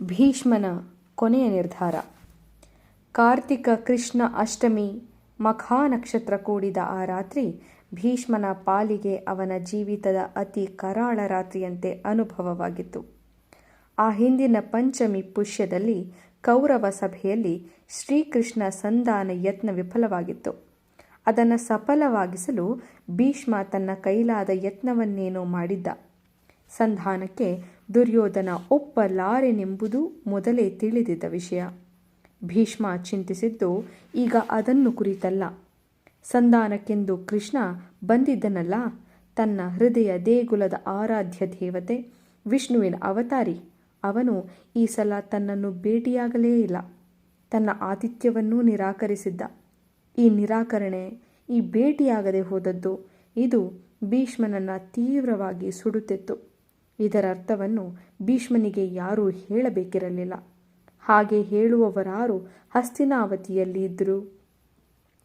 ಭೀಷ್ಮನ ಕೊನೆಯ ನಿರ್ಧಾರ. ಕಾರ್ತಿಕ ಕೃಷ್ಣ ಅಷ್ಟಮಿ ಮಖಾ ನಕ್ಷತ್ರ ಕೂಡಿದ ಆ ರಾತ್ರಿ ಭೀಷ್ಮನ ಪಾಲಿಗೆ ಅವನ ಜೀವಿತದ ಅತಿ ಕರಾಳ ರಾತ್ರಿಯಂತೆ ಅನುಭವವಾಗಿತ್ತು. ಆ ಹಿಂದಿನ ಪಂಚಮಿ ಪುಷ್ಯದಲ್ಲಿ ಕೌರವ ಸಭೆಯಲ್ಲಿ ಶ್ರೀಕೃಷ್ಣ ಸಂಧಾನ ಯತ್ನ ವಿಫಲವಾಗಿತ್ತು. ಅದನ್ನು ಸಫಲವಾಗಿಸಲು ಭೀಷ್ಮ ತನ್ನ ಕೈಲಾದ ಯತ್ನವನ್ನೇನೋ ಮಾಡಿದ್ದ. ಸಂಧಾನಕ್ಕೆ ದುರ್ಯೋಧನ ಒಪ್ಪಲಾರೆನೆಂಬುದು ಮೊದಲೇ ತಿಳಿದಿದ್ದ ವಿಷಯ. ಭೀಷ್ಮ ಚಿಂತಿಸಿದ್ದು ಈಗ ಅದನ್ನು ಕುರಿತಲ್ಲ. ಸಂಧಾನಕ್ಕೆಂದು ಕೃಷ್ಣ ಬಂದಿದ್ದನಲ್ಲ? ತನ್ನ ಹೃದಯ ದೇಗುಲದ ಆರಾಧ್ಯ ದೇವತೆ ವಿಷ್ಣುವಿನ ಅವತಾರಿ. ಅವನು ಈ ಸಲ ತನ್ನನ್ನು ಭೇಟಿಯಾಗಲೇ ಇಲ್ಲ. ತನ್ನ ಆತಿಥ್ಯವನ್ನೂ ನಿರಾಕರಿಸಿದ್ದ. ಈ ನಿರಾಕರಣೆ, ಈ ಭೇಟಿಯಾಗದೆ ಹೋದದ್ದು, ಇದು ಭೀಷ್ಮನನ್ನು ತೀವ್ರವಾಗಿ ಸುಡುತ್ತಿತ್ತು. ಇದರ ಅರ್ಥವನ್ನು ಭೀಷ್ಮನಿಗೆ ಯಾರೂ ಹೇಳಬೇಕಿರಲಿಲ್ಲ. ಹಾಗೆ ಹೇಳುವವರಾರು ಹಸ್ತಿನಾವತಿಯಲ್ಲಿ ಇದ್ದರು.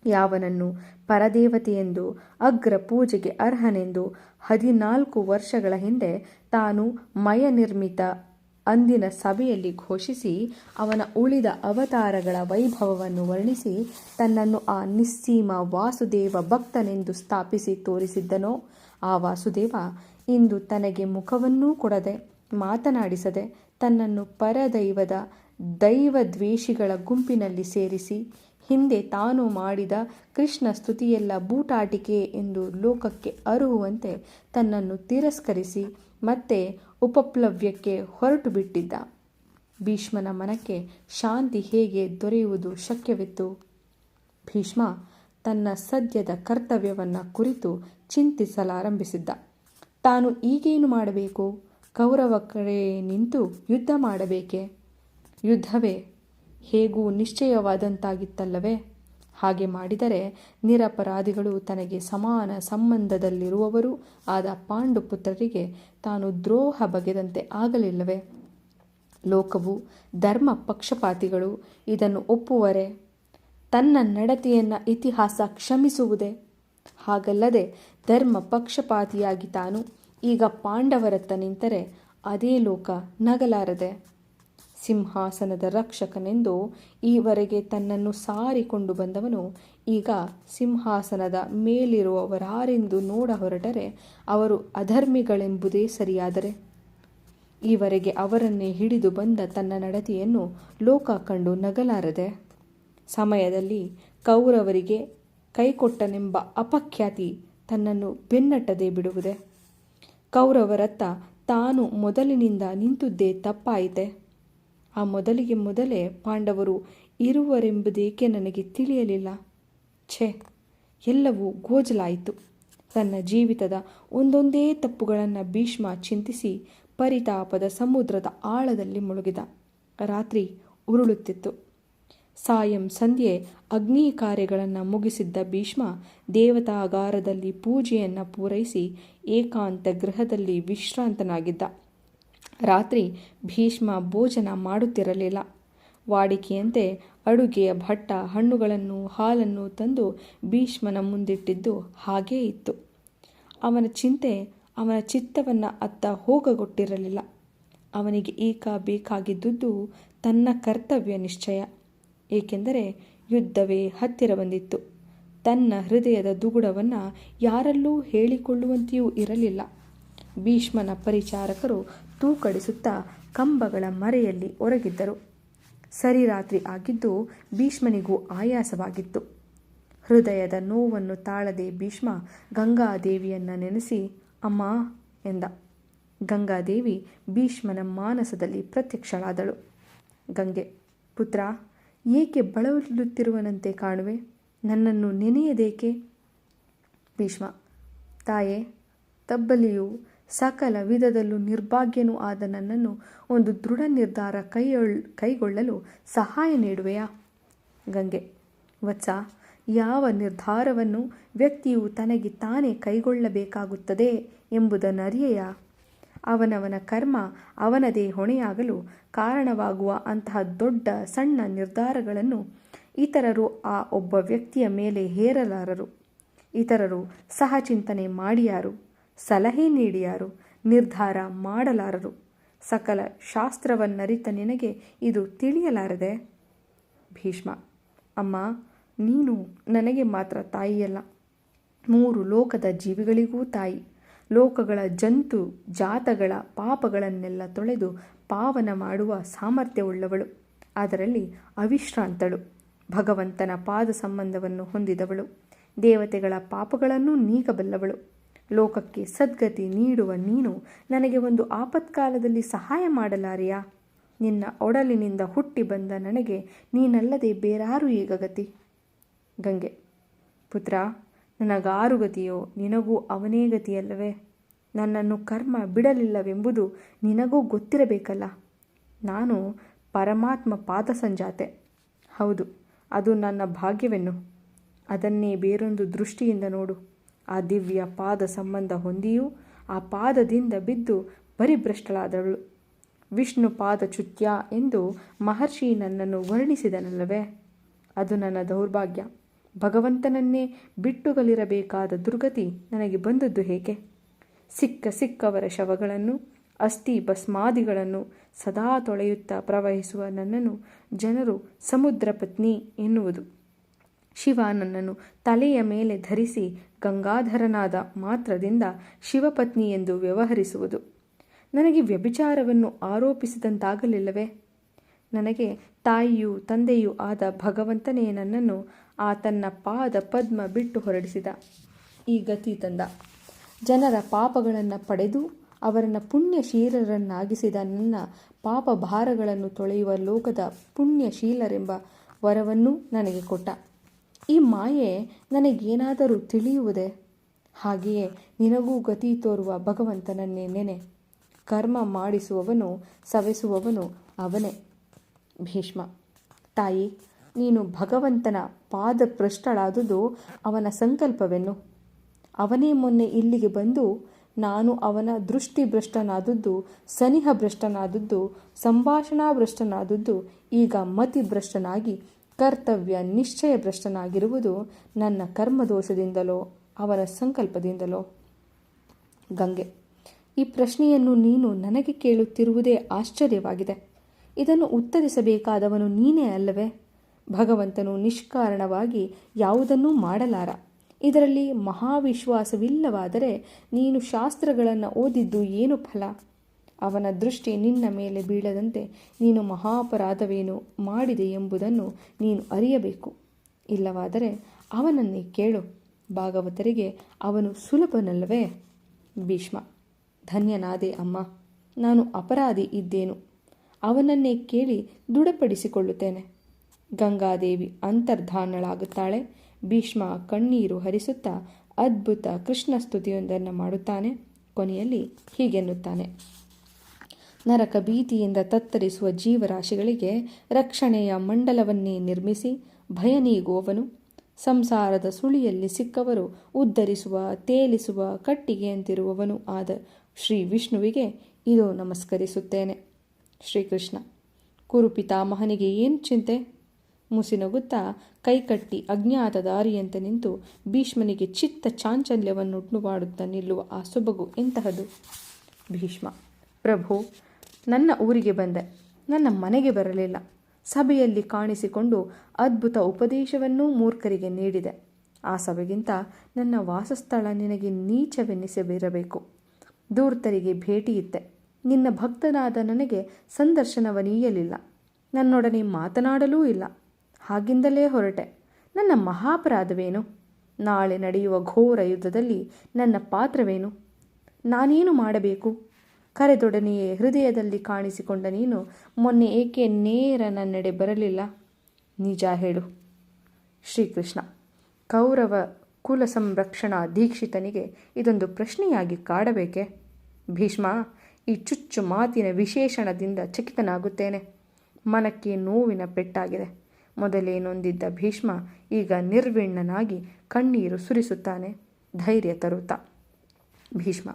ಯಾವನನ್ನು ಪರದೇವತೆಯೆಂದು ಅಗ್ರ ಪೂಜೆಗೆ ಅರ್ಹನೆಂದು ಹದಿನಾಲ್ಕು ವರ್ಷಗಳ ಹಿಂದೆ ತಾನು ಮಯ ನಿರ್ಮಿತ ಅಂದಿನ ಸಭೆಯಲ್ಲಿ ಘೋಷಿಸಿ, ಅವನ ಉಳಿದ ಅವತಾರಗಳ ವೈಭವವನ್ನು ವರ್ಣಿಸಿ, ತನ್ನನ್ನು ಆ ನಿಸ್ಸೀಮ ವಾಸುದೇವ ಭಕ್ತನೆಂದು ಸ್ಥಾಪಿಸಿ ತೋರಿಸಿದ್ದನೋ, ಆ ವಾಸುದೇವ ಇಂದು ತನಗೆ ಮುಖವನ್ನೂ ಕೊಡದೆ ಮಾತನಾಡಿಸದೆ ತನ್ನನ್ನು ಪರದೈವದ ದೈವದ್ವೇಷಿಗಳ ಗುಂಪಿನಲ್ಲಿ ಸೇರಿಸಿ, ಹಿಂದೆ ತಾನು ಮಾಡಿದ ಕೃಷ್ಣ ಸ್ತುತಿಯೆಲ್ಲ ಬೂಟಾಟಿಕೆ ಎಂದು ಲೋಕಕ್ಕೆ ಅರುವಂತೆ ತನ್ನನ್ನು ತಿರಸ್ಕರಿಸಿ ಮತ್ತೆ ಉಪಪ್ಲವ್ಯಕ್ಕೆ ಹೊರಟು ಬಿಟ್ಟಿದ್ದ ಭೀಷ್ಮನ ಮನಕ್ಕೆ ಶಾಂತಿ ಹೇಗೆ ದೊರೆಯುವುದು ಶಕ್ಯವಿತ್ತು? ಭೀಷ್ಮ ತನ್ನ ಸದ್ಯದ ಕರ್ತವ್ಯವನ್ನು ಕುರಿತು ಚಿಂತಿಸಲಾರಂಭಿಸಿದ್ದ. ತಾನು ಈಗೇನು ಮಾಡಬೇಕು? ಕೌರವ ಕಡೆ ನಿಂತು ಯುದ್ಧ ಮಾಡಬೇಕೆ? ಯುದ್ಧವೇ? ಹೇಗೂ ನಿಶ್ಚಯವಾದಂತಾಗಿತ್ತಲ್ಲವೇ? ಹಾಗೆ ಮಾಡಿದರೆ ನಿರಪರಾಧಿಗಳು ತನಗೆ ಸಮಾನ ಸಂಬಂಧದಲ್ಲಿರುವವರು ಆದ ಪಾಂಡುಪುತ್ರರಿಗೆ ತಾನು ದ್ರೋಹ ಬಗೆದಂತೆ ಆಗಲಿಲ್ಲವೇ? ಲೋಕವು ಧರ್ಮ ಪಕ್ಷಪಾತಿಗಳು, ಇದನ್ನು ಒಪ್ಪುವರೆ? ತನ್ನ ನಡತೆಯನ್ನು ಇತಿಹಾಸ ಕ್ಷಮಿಸುವುದೇ? ಹಾಗಲ್ಲದೆ ಧರ್ಮ ಪಕ್ಷಪಾತಿಯಾಗಿ ತಾನು ಈಗ ಪಾಂಡವರತ್ತ ನಿಂತರೆ ಅದೇ ಲೋಕ ನಗಲಾರದೆ. ಸಿಂಹಾಸನದ ರಕ್ಷಕನೆಂದು ಈವರೆಗೆ ತನ್ನನ್ನು ಸಾರಿಕೊಂಡು ಬಂದವನು ಈಗ ಸಿಂಹಾಸನದ ಮೇಲಿರುವವರಾರೆಂದು ನೋಡ ಹೊರಟರೆ ಅವರು ಅಧರ್ಮಿಗಳೆಂಬುದೇ ಸರಿಯಾದರೆ. ಈವರೆಗೆ ಅವರನ್ನೇ ಹಿಡಿದು ಬಂದ ತನ್ನ ನಡತೆಯನ್ನು ಲೋಕ ಕಂಡು ನಗಲಾರದೆ. ಸಮಯದಲ್ಲಿ ಕೌರವರಿಗೆ ಕೈಕೊಟ್ಟನೆಂಬ ಅಪಖ್ಯಾತಿ ತನ್ನನ್ನು ಬೆನ್ನಟ್ಟದೆ ಬಿಡುವುದೇ? ಕೌರವರತ್ತ ತಾನು ಮೊದಲಿನಿಂದ ನಿಂತುದೇ ತಪ್ಪಾಯಿತೆ. ಆ ಮೊದಲಿಗೆ ಮೊದಲೇ ಪಾಂಡವರು ಇರುವರೆಂಬುದೇಕೆ ನನಗೆ ತಿಳಿಯಲಿಲ್ಲ? ಛೇ, ಎಲ್ಲವೂ ಗೋಜಲಾಯಿತು. ತನ್ನ ಜೀವಿತದ ಒಂದೊಂದೇ ತಪ್ಪುಗಳನ್ನು ಭೀಷ್ಮ ಚಿಂತಿಸಿ ಪರಿತಾಪದ ಸಮುದ್ರದ ಆಳದಲ್ಲಿ ಮುಳುಗಿದ. ರಾತ್ರಿ ಉರುಳುತ್ತಿತ್ತು. ಸಾಯಂ ಸಂಧ್ಯೆ ಅಗ್ನಿ ಕಾರ್ಯಗಳನ್ನು ಮುಗಿಸಿದ್ದ ಭೀಷ್ಮ ದೇವತಾಗಾರದಲ್ಲಿ ಪೂಜೆಯನ್ನು ಪೂರೈಸಿ ಏಕಾಂತ ಗೃಹದಲ್ಲಿ ವಿಶ್ರಾಂತನಾಗಿದ್ದ. ರಾತ್ರಿ ಭೀಷ್ಮ ಭೋಜನ ಮಾಡುತ್ತಿರಲಿಲ್ಲ. ವಾಡಿಕೆಯಂತೆ ಅಡುಗೆಯ ಭಟ್ಟ ಹಣ್ಣುಗಳನ್ನು ಹಾಲನ್ನು ತಂದು ಭೀಷ್ಮನ ಮುಂದಿಟ್ಟಿದ್ದು ಹಾಗೇ ಇತ್ತು. ಅವನ ಚಿಂತೆ ಅವನ ಚಿತ್ತವನ್ನು ಅತ್ತ ಹೋಗಗೊಟ್ಟಿರಲಿಲ್ಲ. ಅವನಿಗೆ ಈಗ ಬೇಕಾಗಿದ್ದುದು ತನ್ನ ಕರ್ತವ್ಯ ನಿಶ್ಚಯ. ಏಕೆಂದರೆ ಯುದ್ಧವೇ ಹತ್ತಿರ ಬಂದಿತ್ತು. ತನ್ನ ಹೃದಯದ ದುಗುಡವನ್ನು ಯಾರಲ್ಲೂ ಹೇಳಿಕೊಳ್ಳುವಂತೆಯೂ ಇರಲಿಲ್ಲ. ಭೀಷ್ಮನ ಪರಿಚಾರಕರು ತೂಕಡಿಸುತ್ತಾ ಕಂಬಗಳ ಮರೆಯಲ್ಲಿ ಒರಗಿದ್ದರು. ಸರಿ ರಾತ್ರಿ ಆಗಿದ್ದು ಭೀಷ್ಮನಿಗೂ ಆಯಾಸವಾಗಿತ್ತು. ಹೃದಯದ ನೋವನ್ನು ತಾಳದೆ ಭೀಷ್ಮ ಗಂಗಾದೇವಿಯನ್ನು ನೆನೆಸಿ, ಅಮ್ಮ ಎಂದ. ಗಂಗಾದೇವಿ ಭೀಷ್ಮನ ಮಾನಸದಲ್ಲಿ ಪ್ರತ್ಯಕ್ಷಳಾದಳು. ಗಂಗೆ, ಪುತ್ರ ಏಕೆ ಬಳಲುತ್ತಿರುವನಂತೆ ಕಾಣುವೆ? ನನ್ನನ್ನು ನೆನೆಯದೇಕೆ? ಭೀಷ್ಮ, ತಾಯೇ, ತಬ್ಬಲಿಯು ಸಕಲ ವಿಧದಲ್ಲೂ ನಿರ್ಭಾಗ್ಯನೂ ಆದ ನನ್ನನ್ನು ಒಂದು ದೃಢ ನಿರ್ಧಾರ ಕೈಯೊಳ್, ಕೈಗೊಳ್ಳಲು ಸಹಾಯ ನೀಡುವೆಯಾ? ಗಂಗೆ, ವತ್ಸ, ಯಾವ ನಿರ್ಧಾರವನ್ನು ವ್ಯಕ್ತಿಯು ತನಗೆ ತಾನೇ ಕೈಗೊಳ್ಳಬೇಕಾಗುತ್ತದೆ ಎಂಬುದನ್ನರಿಯೆಯ ಅವನವನ ಕರ್ಮ ಅವನದೇ ಹೊಣೆಯಾಗಲು ಕಾರಣವಾಗುವ ಅಂತಹ ದೊಡ್ಡ ಸಣ್ಣ ನಿರ್ಧಾರಗಳನ್ನು ಇತರರು ಆ ಒಬ್ಬ ವ್ಯಕ್ತಿಯ ಮೇಲೆ ಹೇರಲಾರರು. ಇತರರು ಸಹಚಿಂತನೆ ಮಾಡಿಯಾರು, ಸಲಹೆ ನೀಡಿಯಾರು, ನಿರ್ಧಾರ ಮಾಡಲಾರರು. ಸಕಲ ಶಾಸ್ತ್ರವನ್ನರಿತ ನಿನಗೆ ಇದು ತಿಳಿಯಲಾರದೆ? ಭೀಷ್ಮ, ಅಮ್ಮ, ನೀನು ನನಗೆ ಮಾತ್ರ ತಾಯಿಯಲ್ಲ. ಮೂರು ಲೋಕದ ಜೀವಿಗಳಿಗೂ ತಾಯಿ. ಲೋಕಗಳ ಜಂತು, ಜಾತಗಳ ಪಾಪಗಳನ್ನೆಲ್ಲ ತೊಳೆದು ಪಾವನ ಮಾಡುವ ಸಾಮರ್ಥ್ಯವುಳ್ಳವಳು. ಅದರಲ್ಲಿ ಅವಿಶ್ರಾಂತಳು. ಭಗವಂತನ ಪಾದ ಸಂಬಂಧವನ್ನು ಹೊಂದಿದವಳು. ದೇವತೆಗಳ ಪಾಪಗಳನ್ನು ನೀಗಬಲ್ಲವಳು. ಲೋಕಕ್ಕೆ ಸದ್ಗತಿ ನೀಡುವ ನೀನು ನನಗೆ ಒಂದು ಆಪತ್ಕಾಲದಲ್ಲಿ ಸಹಾಯ ಮಾಡಲಾರೆಯಾ? ನಿನ್ನ ಒಡಲಿನಿಂದ ಹುಟ್ಟಿ ಬಂದ ನನಗೆ ನೀನಲ್ಲದೆ ಬೇರಾರು ಈಗ ಗತಿ ಗಂಗೆ. ಪುತ್ರ ನನಗಾರು ಗತಿಯೋ ನಿನಗೂ ಅವನೇ ಗತಿಯಲ್ಲವೇ? ನನ್ನನ್ನು ಕರ್ಮ ಬಿಡಲಿಲ್ಲವೆಂಬುದು ನಿನಗೂ ಗೊತ್ತಿರಬೇಕಲ್ಲ. ನಾನು ಪರಮಾತ್ಮ ಪಾದ ಸಂಜಾತೆ ಹೌದು, ಅದು ನನ್ನ ಭಾಗ್ಯವೆನ್ನು. ಅದನ್ನೇ ಬೇರೊಂದು ದೃಷ್ಟಿಯಿಂದ ನೋಡು. ಆ ದಿವ್ಯ ಪಾದ ಸಂಬಂಧ ಹೊಂದಿಯೂ ಆ ಪಾದದಿಂದ ಬಿದ್ದು ಪರಿಭ್ರಷ್ಟಳಾದಳು. ವಿಷ್ಣು ಪಾದ ಚುತ್ಯ ಎಂದು ಮಹರ್ಷಿ ನನ್ನನ್ನು ವರ್ಣಿಸಿದನಲ್ಲವೇ? ಅದು ನನ್ನ ದೌರ್ಭಾಗ್ಯ. ಭಗವಂತನನ್ನೇ ಬಿಟ್ಟುಗಲಿರಬೇಕಾದ ದುರ್ಗತಿ ನನಗೆ ಬಂದದ್ದು ಹೇಗೆ? ಸಿಕ್ಕ ಸಿಕ್ಕವರ ಶವಗಳನ್ನು, ಅಸ್ಥಿ ಭಸ್ಮಾದಿಗಳನ್ನು ಸದಾ ತೊಳೆಯುತ್ತಾ ಪ್ರವಹಿಸುವ ನನ್ನನ್ನು ಜನರು ಸಮುದ್ರ ಪತ್ನಿ ಎನ್ನುವುದು. ಶಿವ ನನ್ನನ್ನು ತಲೆಯ ಮೇಲೆ ಧರಿಸಿ ಗಂಗಾಧರನಾದ ಮಾತ್ರದಿಂದ ಶಿವಪತ್ನಿ ಎಂದು ವ್ಯವಹರಿಸುವುದು. ನನಗೆ ವ್ಯಭಿಚಾರವನ್ನು ಆರೋಪಿಸಿದಂತಾಗಲಿಲ್ಲವೇ? ನನಗೆ ತಾಯಿಯೂ ತಂದೆಯೂ ಆದ ಭಗವಂತನೇ ನನ್ನನ್ನು ಆ ತನ್ನ ಪಾದ ಪದ್ಮ ಬಿಟ್ಟು ಹೊರಡಿಸಿದ. ಈ ಗತಿ ತಂದ. ಜನರ ಪಾಪಗಳನ್ನು ಪಡೆದು ಅವರನ್ನು ಪುಣ್ಯಶೀಲರನ್ನಾಗಿಸಿದ ನನ್ನ ಪಾಪ ಭಾರಗಳನ್ನು ತೊಳೆಯುವ ಲೋಕದ ಪುಣ್ಯಶೀಲರೆಂಬ ವರವನ್ನು ನನಗೆ ಕೊಟ್ಟ. ಈ ಮಾಯೆ ನನಗೇನಾದರೂ ತಿಳಿಯುವುದೇ? ಹಾಗೆಯೇ ನಿನಗೂ ಗತಿ ತೋರುವ ಭಗವಂತನನ್ನೇ ನೆನೆ. ಕರ್ಮ ಮಾಡಿಸುವವನು, ಸವೆಸುವವನು ಅವನೇ. ಭೀಷ್ಮ, ತಾಯಿ ನೀನು ಭಗವಂತನ ಪಾದ ಭ್ರಷ್ಟಳಾದುದು ಅವನ ಸಂಕಲ್ಪವೆನ್ನು. ಅವನೇ ಮೊನ್ನೆ ಇಲ್ಲಿಗೆ ಬಂದು ನಾನು ಅವನ ದೃಷ್ಟಿ ಭ್ರಷ್ಟನಾದದ್ದು ಸನಿಹ ಭ್ರಷ್ಟನಾದದ್ದು ಸಂಭಾಷಣಾ ಭ್ರಷ್ಟನಾದದ್ದು ಈಗ ಮತಿ ಭ್ರಷ್ಟನಾಗಿ ಕರ್ತವ್ಯ ನಿಶ್ಚಯ ಭ್ರಷ್ಟನಾಗಿರುವುದು ನನ್ನ ಕರ್ಮದೋಷದಿಂದಲೋ ಅವನ ಸಂಕಲ್ಪದಿಂದಲೋ. ಗಂಗೆ, ಈ ಪ್ರಶ್ನೆಯನ್ನು ನೀನು ನನಗೆ ಕೇಳುತ್ತಿರುವುದೇ ಆಶ್ಚರ್ಯವಾಗಿದೆ. ಇದನ್ನು ಉತ್ತರಿಸಬೇಕಾದವನು ನೀನೇ ಅಲ್ಲವೇ? ಭಗವಂತನು ನಿಷ್ಕಾರಣವಾಗಿ ಯಾವುದನ್ನೂ ಮಾಡಲಾರ. ಇದರಲ್ಲಿ ಮಹಾವಿಶ್ವಾಸವಿಲ್ಲವಾದರೆ ನೀನು ಶಾಸ್ತ್ರಗಳನ್ನು ಓದಿದ್ದು ಏನು ಫಲ? ಅವನ ದೃಷ್ಟಿ ನಿನ್ನ ಮೇಲೆ ಬೀಳದಂತೆ ನೀನು ಮಹಾಪರಾಧವೇನು ಮಾಡಿದೆ ಎಂಬುದನ್ನು ನೀನು ಅರಿಯಬೇಕು. ಇಲ್ಲವಾದರೆ ಅವನನ್ನೇ ಕೇಳು. ಭಾಗವತರಿಗೆ ಅವನು ಸುಲಭನಲ್ಲವೇ? ಭೀಷ್ಮ, ಧನ್ಯನಾದೆ ಅಮ್ಮ, ನಾನು ಅಪರಾಧಿ ಇದ್ದೇನು? ಅವನನ್ನೇ ಕೇಳಿ ದೃಢಪಡಿಸಿಕೊಳ್ಳುತ್ತೇನೆ. ಗಂಗಾದೇವಿ ಅಂತರ್ಧಾನಳಾಗುತ್ತಾಳೆ. ಭೀಷ್ಮ ಕಣ್ಣೀರು ಹರಿಸುತ್ತಾ ಅದ್ಭುತ ಕೃಷ್ಣ ಸ್ತುತಿಯೊಂದನ್ನು ಮಾಡುತ್ತಾನೆ. ಕೊನೆಯಲ್ಲಿ ಹೀಗೆನ್ನುತ್ತಾನೆ ನರಕ ಭೀತಿಯಿಂದ ತತ್ತರಿಸುವ ಜೀವರಾಶಿಗಳಿಗೆ ರಕ್ಷಣೆಯ ಮಂಡಲವನ್ನೇ ನಿರ್ಮಿಸಿ ಭಯ ನೀಗುವವನು ಸಂಸಾರದ ಸುಳಿಯಲ್ಲಿ ಸಿಕ್ಕವರು ಉದ್ಧರಿಸುವ, ತೇಲಿಸುವ ಕಟ್ಟಿಗೆಯಂತಿರುವವನು ಆದ ಶ್ರೀ ವಿಷ್ಣುವಿಗೆ ಇದು ನಮಸ್ಕರಿಸುತ್ತೇನೆ. ಶ್ರೀಕೃಷ್ಣ, ಕುರುಪಿತಾಮಹನಿಗೆ ಏನು ಚಿಂತೆ? ಮುಸಿನಗುತ್ತಾ ಕೈಕಟ್ಟಿ ಅಜ್ಞಾತ ದಾರಿಯಂತೆ ನಿಂತು ಭೀಷ್ಮನಿಗೆ ಚಿತ್ತ ಚಾಂಚಲ್ಯವನ್ನುಂಟು ಮಾಡುತ್ತಾ ನಿಲ್ಲುವ ಆ ಸೊಬಗು ಎಂತಹದು? ಭೀಷ್ಮ, ಪ್ರಭು, ನನ್ನ ಊರಿಗೆ ಬಂದೆ. ನನ್ನ ಮನೆಗೆ ಬರಲಿಲ್ಲ. ಸಭೆಯಲ್ಲಿ ಕಾಣಿಸಿಕೊಂಡು ಅದ್ಭುತ ಉಪದೇಶವನ್ನೂ ಮೂರ್ಖರಿಗೆ ನೀಡಿದೆ. ಆ ಸಭೆಗಿಂತ ನನ್ನ ವಾಸಸ್ಥಳ ನಿನಗೆ ನೀಚವೆನ್ನಿಸಬಿರಬೇಕು ದೂರ್ತರಿಗೆ ಭೇಟಿಯಿತ್ತೆ. ನಿನ್ನ ಭಕ್ತನಾದ ನನಗೆ ಸಂದರ್ಶನವನೀಯಲಿಲ್ಲ. ನನ್ನೊಡನೆ ಮಾತನಾಡಲೂ ಇಲ್ಲ. ಹಾಗಿಂದಲೇ ಹೊರಟೆ. ನನ್ನ ಮಹಾಪರಾಧವೇನು? ನಾಳೆ ನಡೆಯುವ ಘೋರ ಯುದ್ಧದಲ್ಲಿ ನನ್ನ ಪಾತ್ರವೇನು? ನಾನೇನು ಮಾಡಬೇಕು? ಕರೆದೊಡನೆಯೇ ಹೃದಯದಲ್ಲಿ ಕಾಣಿಸಿಕೊಂಡ ನೀನು ಮೊನ್ನೆ ಏಕೆ ನೇರ ನನ್ನೆಡೆ ಬರಲಿಲ್ಲ? ನಿಜ ಹೇಳು. ಶ್ರೀಕೃಷ್ಣ, ಕೌರವ ಕುಲ ಸಂರಕ್ಷಣಾ ದೀಕ್ಷಿತನಿಗೆ ಇದೊಂದು ಪ್ರಶ್ನೆಯಾಗಿ ಕಾಡಬೇಕೆ? ಭೀಷ್ಮ, ಈ ಚುಚ್ಚು ಮಾತಿನ ವಿಶೇಷಣದಿಂದ ಚಕಿತನಾಗುತ್ತೇನೆ. ಮನಕ್ಕೆ ನೋವಿನ ಪೆಟ್ಟಾಗಿದೆ. ಮೊದಲೇ ನೊಂದಿದ್ದ ಭೀಷ್ಮ ಈಗ ನಿರ್ವಿಣ್ಣನಾಗಿ ಕಣ್ಣೀರು ಸುರಿಸುತ್ತಾನೆ, ಧೈರ್ಯ ತರುತ್ತಾ. ಭೀಷ್ಮ,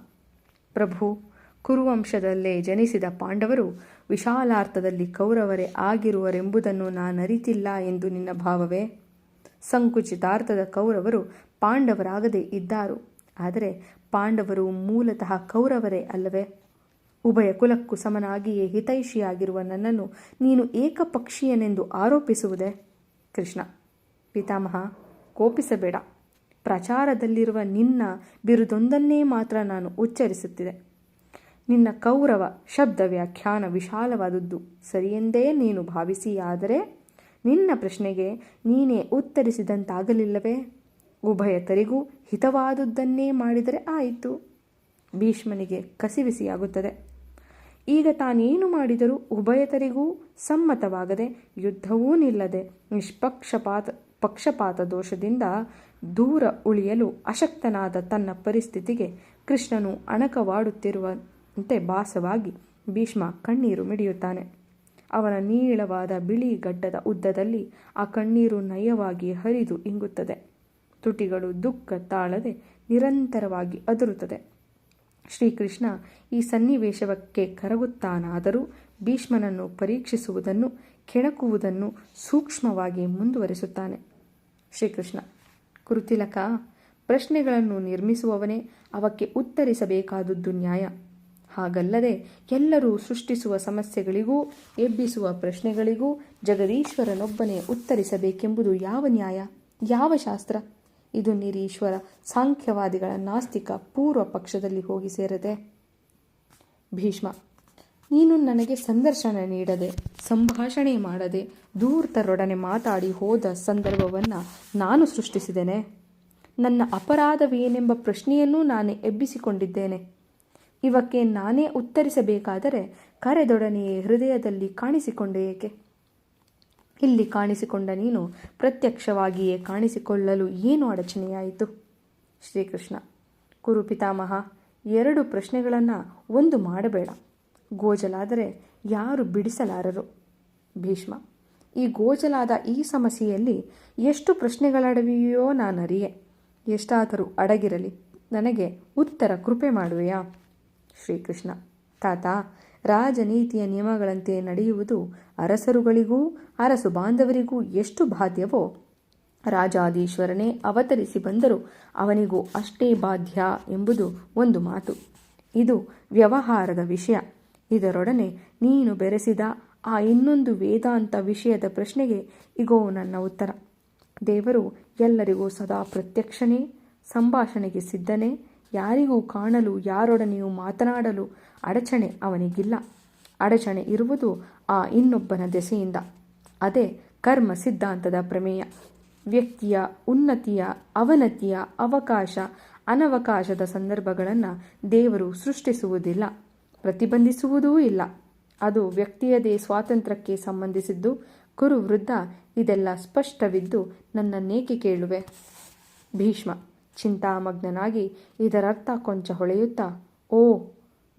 ಪ್ರಭು, ಕುರುವಂಶದಲ್ಲೇ ಜನಿಸಿದ ಪಾಂಡವರು ವಿಶಾಲಾರ್ಥದಲ್ಲಿ ಕೌರವರೇ ಆಗಿರುವರೆಂಬುದನ್ನು ನಾನರಿತಿಲ್ಲ ಎಂದು ನಿನ್ನ ಭಾವವೇ? ಸಂಕುಚಿತಾರ್ಥದ ಕೌರವರು ಪಾಂಡವರಾಗದೇ ಇದ್ದಾರು. ಆದರೆ ಪಾಂಡವರು ಮೂಲತಃ ಕೌರವರೇ ಅಲ್ಲವೇ? ಉಭಯ ಕುಲಕ್ಕೂ ಸಮನಾಗಿಯೇ ಹಿತೈಷಿಯಾಗಿರುವ ನನ್ನನ್ನು ನೀನು ಏಕಪಕ್ಷೀಯನೆಂದು ಆರೋಪಿಸುವುದೇ? ಕೃಷ್ಣ. ಪಿತಾಮಹ, ಕೋಪಿಸಬೇಡ. ಪ್ರಚಾರದಲ್ಲಿರುವ ನಿನ್ನ ಬಿರುದೊಂದನ್ನೇ ಮಾತ್ರ ನಾನು ಉಚ್ಚರಿಸುತ್ತಿದೆ. ನಿನ್ನ ಕೌರವ ಶಬ್ದ ವ್ಯಾಖ್ಯಾನ ವಿಶಾಲವಾದದ್ದು. ಸರಿಯೆಂದೇ ನೀನು ಭಾವಿಸಿಯಾದರೆ ನಿನ್ನ ಪ್ರಶ್ನೆಗೆ ನೀನೇ ಉತ್ತರಿಸಿದಂತಾಗಲಿಲ್ಲವೇ? ಉಭಯತರಿಗೂ ಹಿತವಾದುದನ್ನೇ ಮಾಡಿದರೆ ಆಯಿತು. ಭೀಷ್ಮನಿಗೆ ಕಸಿವಿಸಿಯಾಗುತ್ತದೆ. ಈಗ ತಾನೇನು ಮಾಡಿದರೂ ಉಭಯತರಿಗೂ ಸಮ್ಮತವಾಗದೆ ಯುದ್ಧವೂ ನಿಲ್ಲದೆ ನಿಷ್ಪಕ್ಷಪಾತ, ಪಕ್ಷಪಾತ ದೋಷದಿಂದ ದೂರ ಉಳಿಯಲು ಅಶಕ್ತನಾದ ತನ್ನ ಪರಿಸ್ಥಿತಿಗೆ ಕೃಷ್ಣನು ಅಣಕವಾಡುತ್ತಿರುವಂತೆ ಭಾಸವಾಗಿ ಭೀಷ್ಮ ಕಣ್ಣೀರು ಮಿಡಿಯುತ್ತಾನೆ. ಅವನ ನೀಳವಾದ ಬಿಳಿ ಗಡ್ಡದ ಉದ್ದದಲ್ಲಿ ಆ ಕಣ್ಣೀರು ನಯವಾಗಿ ಹರಿದು ಇಂಗುತ್ತದೆ. ತುಟಿಗಳು ದುಃಖ ತಾಳದೆ ನಿರಂತರವಾಗಿ ಅದರುತ್ತದೆ. ಶ್ರೀಕೃಷ್ಣ ಈ ಸನ್ನಿವೇಶಕ್ಕೆ ಕರಗುತ್ತಾನಾದರೂ ಭೀಷ್ಮನನ್ನು ಪರೀಕ್ಷಿಸುವುದನ್ನು, ಕೆಣಕುವುದನ್ನು ಸೂಕ್ಷ್ಮವಾಗಿ ಮುಂದುವರಿಸುತ್ತಾನೆ. ಶ್ರೀಕೃಷ್ಣ, ಕುರುತಿಲಕ, ಪ್ರಶ್ನೆಗಳನ್ನು ನಿರ್ಮಿಸುವವನೇ ಅವಕ್ಕೆ ಉತ್ತರಿಸಬೇಕಾದದ್ದು ನ್ಯಾಯ. ಹಾಗಲ್ಲದೆ ಎಲ್ಲರೂ ಸೃಷ್ಟಿಸುವ ಸಮಸ್ಯೆಗಳಿಗೂ, ಎಬ್ಬಿಸುವ ಪ್ರಶ್ನೆಗಳಿಗೂ ಜಗದೀಶ್ವರನೊಬ್ಬನೇ ಉತ್ತರಿಸಬೇಕೆಂಬುದು ಯಾವ ನ್ಯಾಯ? ಯಾವ ಶಾಸ್ತ್ರ? ಇದು ನಿರೀಶ್ವರ ಸಾಂಖ್ಯವಾದಿಗಳ ನಾಸ್ತಿಕ ಪೂರ್ವ ಪಕ್ಷದಲ್ಲಿ ಹೋಗಿ ಸೇರದೆ. ಭೀಷ್ಮ, ನೀನು ನನಗೆ ಸಂದರ್ಶನ ನೀಡದೆ, ಸಂಭಾಷಣೆ ಮಾಡದೆ ದೂರ್ತರೊಡನೆ ಮಾತಾಡಿ ಹೋದ ಸಂದರ್ಭವನ್ನು ನಾನು ಸೃಷ್ಟಿಸಿದ್ದೇನೆ. ನನ್ನ ಅಪರಾಧವೇನೆಂಬ ಪ್ರಶ್ನೆಯನ್ನೂ ನಾನೇ ಎಬ್ಬಿಸಿಕೊಂಡಿದ್ದೇನೆ. ಇವಕ್ಕೆ ನಾನೇ ಉತ್ತರಿಸಬೇಕಾದರೆ ಕರೆದೊಡನೆಯೇ ಹೃದಯದಲ್ಲಿ ಕಾಣಿಸಿಕೊಂಡೆ ಏಕೆ ಇಲ್ಲಿ ಕಾಣಿಸಿಕೊಂಡ ನೀನು ಪ್ರತ್ಯಕ್ಷವಾಗಿಯೇ ಕಾಣಿಸಿಕೊಳ್ಳಲು ಏನು ಅಡಚಣೆಯಾಯಿತು? ಶ್ರೀಕೃಷ್ಣ. ಕುರುಪಿತಾಮಹ ಎರಡು ಪ್ರಶ್ನೆಗಳನ್ನು ಒಂದು ಮಾಡಬೇಡ. ಗೋಜಲಾದರೆ ಯಾರು ಬಿಡಿಸಲಾರರು? ಭೀಷ್ಮ. ಈ ಗೋಜಲಾದ ಈ ಸಮಸ್ಯೆಯಲ್ಲಿ ಎಷ್ಟು ಪ್ರಶ್ನೆಗಳಡವಿಯೋ ನಾನರಿಯೆ. ಎಷ್ಟಾದರೂ ಅಡಗಿರಲಿ. ನನಗೆ ಉತ್ತರ ಕೃಪೆ ಮಾಡುವೆಯಾ? ಶ್ರೀಕೃಷ್ಣ. ತಾತ, ರಾಜನೀತಿಯ ನಿಯಮಗಳಂತೆ ನಡೆಯುವುದು ಅರಸರುಗಳಿಗೂ, ಅರಸು ಬಾಂಧವರಿಗೂ ಎಷ್ಟು ಬಾಧ್ಯವೋ ರಾಜಾದೀಶ್ವರನೇ ಅವತರಿಸಿ ಬಂದರೂ ಅವನಿಗೂ ಅಷ್ಟೇ ಬಾಧ್ಯ ಎಂಬುದು ಒಂದು ಮಾತು. ಇದು ವ್ಯವಹಾರದ ವಿಷಯ. ಇದರೊಡನೆ ನೀನು ಬೆರೆಸಿದ ಆ ಇನ್ನೊಂದು ವೇದಾಂತ ವಿಷಯದ ಪ್ರಶ್ನೆಗೆ ಇಗೋ ನನ್ನ ಉತ್ತರ. ದೇವರು ಎಲ್ಲರಿಗೂ ಸದಾ ಪ್ರತ್ಯಕ್ಷನೇ, ಸಂಭಾಷಣೆಗೆ ಸಿದ್ಧನೇ, ಯಾರಿಗೂ ಕಾಣಲು, ಯಾರೊಡನೆಯೂ ಮಾತನಾಡಲು ಅಡಚಣೆ ಅವನಿಗಿಲ್ಲ. ಅಡಚಣೆ ಇರುವುದು ಆ ಇನ್ನೊಬ್ಬನ ದೆಸೆಯಿಂದ. ಅದೇ ಕರ್ಮ ಸಿದ್ಧಾಂತದ ಪ್ರಮೇಯ. ವ್ಯಕ್ತಿಯ ಉನ್ನತಿಯ, ಅವನತಿಯ ಅವಕಾಶ, ಅನವಕಾಶದ ಸಂದರ್ಭಗಳನ್ನು ದೇವರು ಸೃಷ್ಟಿಸುವುದಿಲ್ಲ, ಪ್ರತಿಬಂಧಿಸುವುದೂ ಇಲ್ಲ. ಅದು ವ್ಯಕ್ತಿಯದೇ ಸ್ವಾತಂತ್ರ್ಯಕ್ಕೆ ಸಂಬಂಧಿಸಿದ್ದು ಕುರು ವೃದ್ಧ ಇದೆಲ್ಲ ಸ್ಪಷ್ಟವಿದ್ದು ನನ್ನನ್ನೇಕೆ ಕೇಳುವೆ? ಭೀಷ್ಮ ಚಿಂತಾಮಗ್ನನಾಗಿ ಇದರರ್ಥ ಕೊಂಚ ಹೊಳೆಯುತ್ತಾ, ಓ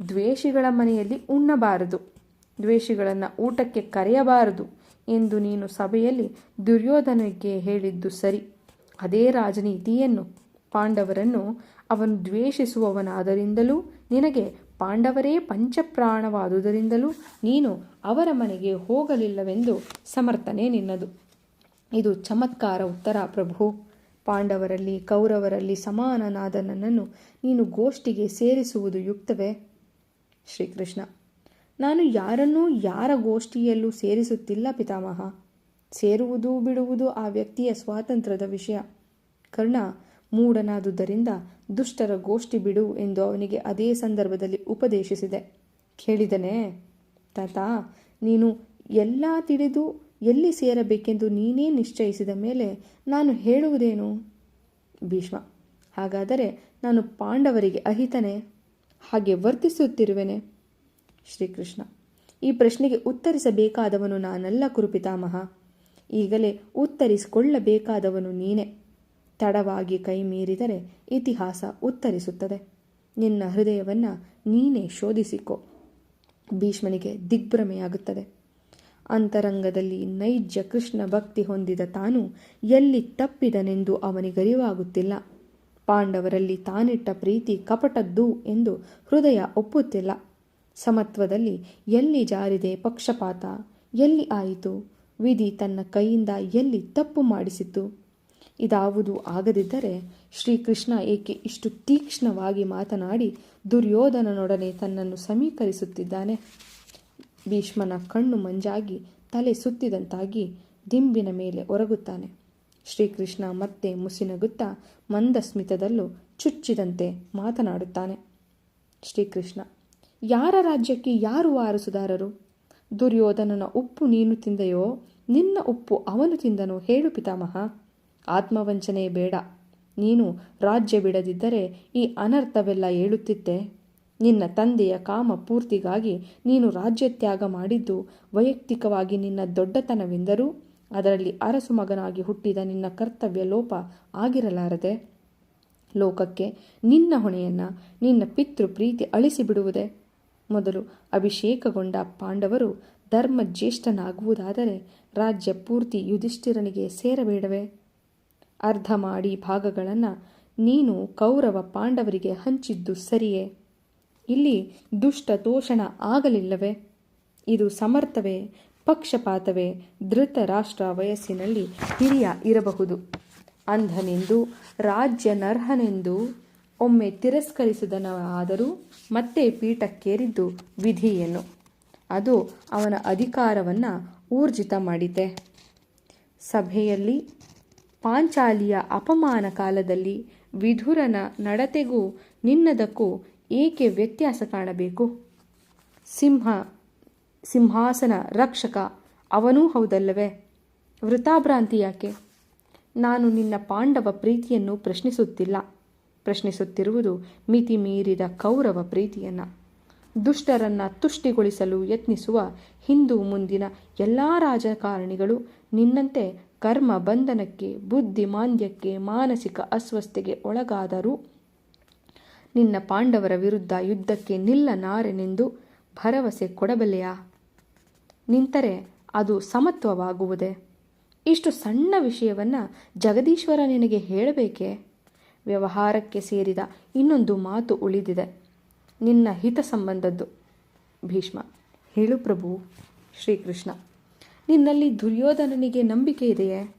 ದ್ವೇಷಿಗಳ ಮನೆಯಲ್ಲಿ ಉಣ್ಣಬಾರದು. ದ್ವೇಷಿಗಳನ್ನು ಊಟಕ್ಕೆ ಕರೆಯಬಾರದು ಎಂದು ನೀನು ಸಭೆಯಲ್ಲಿ ದುರ್ಯೋಧನಿಗೆ ಹೇಳಿದ್ದು ಸರಿ. ಅದೇ ರಾಜನೀತಿಯನ್ನು ಪಾಂಡವರನ್ನು ಅವನು ದ್ವೇಷಿಸುವವನಾದರಿಂದಲೂ, ನಿನಗೆ ಪಾಂಡವರೇ ಪಂಚಪ್ರಾಣವಾದುದರಿಂದಲೂ ನೀನು ಅವರ ಮನೆಗೆ ಹೋಗಲಿಲ್ಲವೆಂದು ಸಮರ್ಥನೆ ನಿನ್ನದು. ಇದು ಚಮತ್ಕಾರ ಉತ್ತರ ಪ್ರಭು. ಪಾಂಡವರಲ್ಲಿ, ಕೌರವರಲ್ಲಿ ಸಮಾನನಾದ ನನ್ನನ್ನು ನೀನು ಗೋಷ್ಠಿಗೆ ಸೇರಿಸುವುದು ಯುಕ್ತವೇ? ಶ್ರೀಕೃಷ್ಣ. ನಾನು ಯಾರನ್ನೂ ಯಾರ ಗೋಷ್ಠಿಯಲ್ಲೂ ಸೇರಿಸುತ್ತಿಲ್ಲ, ಪಿತಾಮಹ. ಸೇರುವುದು ಬಿಡುವುದು ಆ ವ್ಯಕ್ತಿಯ ಸ್ವಾತಂತ್ರ್ಯದ ವಿಷಯ. ಕರ್ಣ ಮೂಡನಾದುದರಿಂದ ದುಷ್ಟರ ಗೋಷ್ಠಿ ಬಿಡು ಎಂದು ಅವನಿಗೆ ಅದೇ ಸಂದರ್ಭದಲ್ಲಿ ಉಪದೇಶಿಸಿದೆ. ಕೇಳಿದನೇ, ತಾತ, ನೀನು ಎಲ್ಲ ತಿಳಿದು ಎಲ್ಲಿ ಸೇರಬೇಕೆಂದು ನೀನೇ ನಿಶ್ಚಯಿಸಿದ ಮೇಲೆ ನಾನು ಹೇಳುವುದೇನು? ಭೀಷ್ಮ, ಹಾಗಾದರೆ ನಾನು ಪಾಂಡವರಿಗೆ ಅಹಿತನೇ? ಹಾಗೆ ವರ್ತಿಸುತ್ತಿರುವೆನೆ. ಶ್ರೀಕೃಷ್ಣ. ಈ ಪ್ರಶ್ನೆಗೆ ಉತ್ತರಿಸಬೇಕಾದವನು ನಾನಲ್ಲ ಕುರುಪಿತಾಮಹ. ಈಗಲೇ ಉತ್ತರಿಸಿಕೊಳ್ಳಬೇಕಾದವನು ನೀನೇ. ತಡವಾಗಿ ಕೈ ಮೀರಿದರೆ ಇತಿಹಾಸ ಉತ್ತರಿಸುತ್ತದೆ. ನಿನ್ನ ಹೃದಯವನ್ನು ನೀನೇ ಶೋಧಿಸಿಕೊ. ಭೀಷ್ಮನಿಗೆ ದಿಗ್ಭ್ರಮೆಯಾಗುತ್ತದೆ. ಅಂತರಂಗದಲ್ಲಿ ನೈಜ ಕೃಷ್ಣ ಭಕ್ತಿ ಹೊಂದಿದ ತಾನು ಎಲ್ಲಿ ತಪ್ಪಿದನೆಂದು ಅವನಿಗರಿವಾಗುತ್ತಿಲ್ಲ. ಪಾಂಡವರಲ್ಲಿ ತಾನಿಟ್ಟ ಪ್ರೀತಿ ಕಪಟದ್ದು ಎಂದು ಹೃದಯ ಒಪ್ಪುತ್ತಿಲ್ಲ. ಸಮತ್ವದಲ್ಲಿ ಎಲ್ಲಿ ಜಾರಿದೆ ಪಕ್ಷಪಾತ, ಎಲ್ಲಿ ಆಯಿತು? ವಿಧಿ ತನ್ನ ಕೈಯಿಂದ ಎಲ್ಲಿ ತಪ್ಪು ಮಾಡಿಸಿತು ಇದಾವುದು ಆಗದಿದ್ದರೆ ಶ್ರೀಕೃಷ್ಣ ಏಕೆ ಇಷ್ಟು ತೀಕ್ಷ್ಣವಾಗಿ ಮಾತನಾಡಿ ದುರ್ಯೋಧನನೊಡನೆ ತನ್ನನ್ನು ಸಮೀಕರಿಸುತ್ತಿದ್ದಾನೆ? ಭೀಷ್ಮನ ಕಣ್ಣು ಮಂಜಾಗಿ ತಲೆ ಸುತ್ತಿದಂತಾಗಿ ದಿಂಬಿನ ಮೇಲೆ ಒರಗುತ್ತಾನೆ. ಶ್ರೀಕೃಷ್ಣ ಮತ್ತೆ ಮುಸಿನಗುತ್ತಾ ಮಂದಸ್ಮಿತದಲ್ಲೂ ಚುಚ್ಚಿದಂತೆ ಮಾತನಾಡುತ್ತಾನೆ. ಶ್ರೀಕೃಷ್ಣ, ಯಾರ ರಾಜ್ಯಕ್ಕೆ ಯಾರು ವಾರಸುದಾರರು? ದುರ್ಯೋಧನನ ಉಪ್ಪು ನೀನು ತಿಂದೆಯೋ, ನಿನ್ನ ಉಪ್ಪು ಅವನು ತಿಂದನೋ ಹೇಳು ಪಿತಾಮಹ. ಆತ್ಮವಂಚನೆ ಬೇಡ. ನೀನು ರಾಜ್ಯ ಬಿಡದಿದ್ದರೆ ಈ ಅನರ್ಥವೆಲ್ಲ ಹೇಳುತ್ತಿದ್ದೆ ನಿನ್ನ ತಂದೆಯ ಕಾಮ ಪೂರ್ತಿಗಾಗಿ ನೀನು ರಾಜ್ಯತ್ಯಾಗ ಮಾಡಿದ್ದು ವೈಯಕ್ತಿಕವಾಗಿ ನಿನ್ನ ದೊಡ್ಡತನವೆಂದರೂ ಅದರಲ್ಲಿ ಅರಸು ಮಗನಾಗಿ ಹುಟ್ಟಿದ ನಿನ್ನ ಕರ್ತವ್ಯ ಲೋಪ ಆಗಿರಲಾರದೆ, ಲೋಕಕ್ಕೆ ನಿನ್ನ ಹೊಣೆಯನ್ನು ನಿನ್ನ ಪಿತೃ ಪ್ರೀತಿ ಅಳಿಸಿಬಿಡುವುದೇ? ಮೊದಲು ಅಭಿಷೇಕಗೊಂಡ ಪಾಂಡವರು ಧರ್ಮ ಜ್ಯೇಷ್ಠನಾಗುವುದಾದರೆ ರಾಜ್ಯ ಪೂರ್ತಿ ಯುಧಿಷ್ಠಿರನಿಗೆ ಸೇರಬೇಡವೆ? ಅರ್ಧ ಮಾಡಿ ಭಾಗಗಳನ್ನು ನೀನು ಕೌರವ ಪಾಂಡವರಿಗೆ ಹಂಚಿದ್ದು ಸರಿಯೇ? ಇಲ್ಲಿ ದುಷ್ಟ ತೋಷಣ ಆಗಲಿಲ್ಲವೇ? ಇದು ಸಮರ್ಥವೇ? ಪಕ್ಷಪಾತವೇ ಧೃತರಾಷ್ಟ್ರ ವಯಸ್ಸಿನಲ್ಲಿ ಹಿರಿಯ ಇರಬಹುದು. ಅಂಧನೆಂದು, ರಾಜ್ಯನರ್ಹನೆಂದು, ಒಮ್ಮೆ ತಿರಸ್ಕರಿಸಿದನಾದರೂ ಮತ್ತೆ ಪೀಠಕ್ಕೇರಿದ್ದು ವಿಧಿಯನ್ನು ಅದು ಅವನ ಅಧಿಕಾರವನ್ನು ಊರ್ಜಿತ ಮಾಡಿದೆ ಸಭೆಯಲ್ಲಿ ಪಾಂಚಾಲಿಯ ಅಪಮಾನ ಕಾಲದಲ್ಲಿ ವಿಧುರನ ನಡತೆಗೂ ನಿನ್ನದಕ್ಕೂ ಏಕೆ ವ್ಯತ್ಯಾಸ ಕಾಣಬೇಕು? ಸಿಂಹ ಸಿಂಹಾಸನ ರಕ್ಷಕ, ಅವನೂ ಹೌದಲ್ಲವೇ? ವೃತಾಭ್ರಾಂತಿ ಯಾಕೆ? ನಾನು ನಿನ್ನ ಪಾಂಡವ ಪ್ರೀತಿಯನ್ನು ಪ್ರಶ್ನಿಸುತ್ತಿಲ್ಲ. ಪ್ರಶ್ನಿಸುತ್ತಿರುವುದು ಮಿತಿ ಮೀರಿದ ಕೌರವ ಪ್ರೀತಿಯನ್ನು. ದುಷ್ಟರನ್ನು ತುಷ್ಟಿಗೊಳಿಸಲು ಯತ್ನಿಸುವ ಹಿಂದೂ ಮುಂದಿನ ಎಲ್ಲ ರಾಜಕಾರಣಿಗಳು ನಿನ್ನಂತೆ ಕರ್ಮ ಬಂಧನಕ್ಕೆ, ಬುದ್ಧಿ ಮಾಂದ್ಯಕ್ಕೆ, ಮಾನಸಿಕ ಅಸ್ವಸ್ಥೆಗೆ ಒಳಗಾದರೂ ನಿನ್ನ ಪಾಂಡವರ ವಿರುದ್ಧ ಯುದ್ಧಕ್ಕೆ ನಿಲ್ಲನಾರೆನೆಂದು ಭರವಸೆ ಕೊಡಬಲ್ಲೆಯಾ? ನಿಂತರೆ ಅದು ಸಮತ್ವವಾಗುವುದೇ? ಇಷ್ಟು ಸಣ್ಣ ವಿಷಯವನ್ನು ಜಗದೀಶ್ವರ ನಿನಗೆ ಹೇಳಬೇಕೇ? ವ್ಯವಹಾರಕ್ಕೆ ಸೇರಿದ ಇನ್ನೊಂದು ಮಾತು ಉಳಿದಿದೆ. ನಿನ್ನ ಹಿತ ಸಂಬಂಧದ್ದು. ಭೀಷ್ಮ, ಹೇಳು ಪ್ರಭು, ಶ್ರೀಕೃಷ್ಣ, ನಿನ್ನಲ್ಲಿ ದುರ್ಯೋಧನನಿಗೆ ನಂಬಿಕೆ ಇದೆಯೇ?